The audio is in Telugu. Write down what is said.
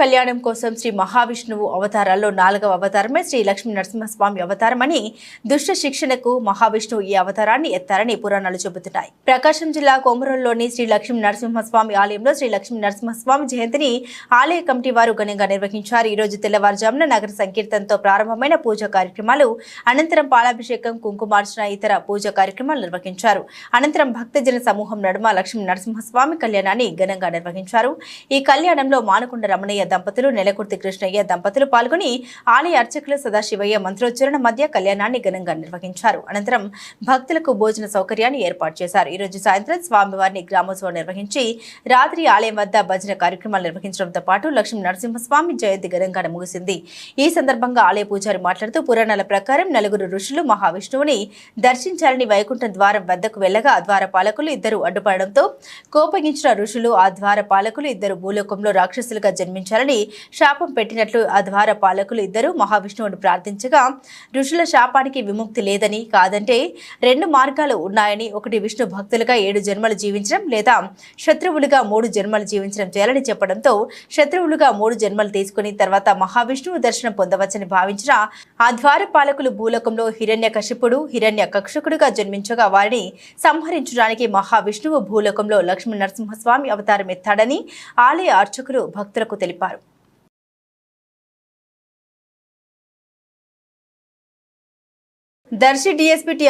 కళ్యాణం కోసం శ్రీ మహావిష్ణువు అవతారాల్లో నాలుగవ అవతారమే శ్రీ లక్ష్మీ నరసింహస్వామి అవతారమని దుష్ట శిక్షణకు మహావిష్ణువు ఈ అవతారాన్ని ఎత్తారని పురాణాలు చెబుతున్నాయి. ప్రకాశం జిల్లా కొమరంలోని శ్రీ లక్ష్మీ నరసింహస్వామి ఆలయంలో శ్రీ లక్ష్మీ నరసింహస్వామి జయంతిని ఆలయ కమిటీ వారు ఘనంగా నిర్వహించారు. ఈ రోజు తెల్లవారుజామున నగర సంకీర్తనతో ప్రారంభమైన పూజా కార్యక్రమాలు అనంతరం పాలాభిషేకం కుంకుమార్చన ఇతర పూజా కార్యక్రమాలు నిర్వహించారు. అనంతరం భక్తజన సమూహం నడుమ లక్ష్మీ నరసింహస్వామి కళ్యాణాన్ని ఘనంగా నిర్వహించారు. ఈ కళ్యాణంలో మానకొండ రమణయ్య దంపతులు నెలకుర్తి కృష్ణయ్య దంపతులు పాల్గొని ఆలయ అర్చకులు సదాశివయ్య మంత్రోచ్చరణ మధ్య కళ్యాణాన్ని ఘనంగా నిర్వహించారు. అనంతరం భక్తులకు భోజన సౌకర్యాన్ని ఏర్పాటు చేశారు. ఈ రోజు సాయంత్రం స్వామివారిని గ్రామోత్సవం నిర్వహించి రాత్రి ఆలయం వద్ద భజన కార్యక్రమాలు నిర్వహించడంతో పాటు లక్ష్మీ నరసింహస్వామి జయంతి ఘనంగా ముగిసింది. ఈ సందర్భంగా ఆలయ పూజారి మాట్లాడుతూ పురాణాల ప్రకారం నలుగురు ఋషులు మహావిష్ణువుని దర్శించాలని వైకుంఠ ద్వారం వద్దకు వెళ్ళగా ద్వార పాలకులు ఇద్దరు అడ్డుపడడంతో కోపగించిన ఋషులు ఆ ద్వార పాలకులు ఇద్దరు భూలోకంలో రాక్షసులుగా జన్మించారు జన్మించాలని శాపం పెట్టినట్లు అధ్వార పాలకులు ఇద్దరు మహావిష్ణువును ప్రార్థించగా ఋషుల శాపానికి విముక్తి లేదని కాదంటే రెండు మార్గాలు ఉన్నాయని ఒకటి విష్ణు భక్తులుగా ఏడు జన్మలు జీవించడం లేదా శత్రువులుగా మూడు జన్మలు జీవించడం చేయాలని చెప్పడంతో శత్రువులుగా మూడు జన్మలు తీసుకుని తర్వాత మహావిష్ణువు దర్శనం పొందవచ్చని భావించిన ఆ ద్వార పాలకులు భూలోకంలో హిరణ్య కశిపుడు హిరణ్య కక్షకుడుగా జన్మించగా వారిని సంహరించడానికి మహావిష్ణువు భూలోకంలో లక్ష్మీ నరసింహస్వామి అవతారం ఎత్తాడని ఆలయ అర్చకులు భక్తులకు తెలిపారు. ತಿಳಿಸಿದರು ದರ್ಶಿ ಡಿಎಸ್ಪಿ ಟಿ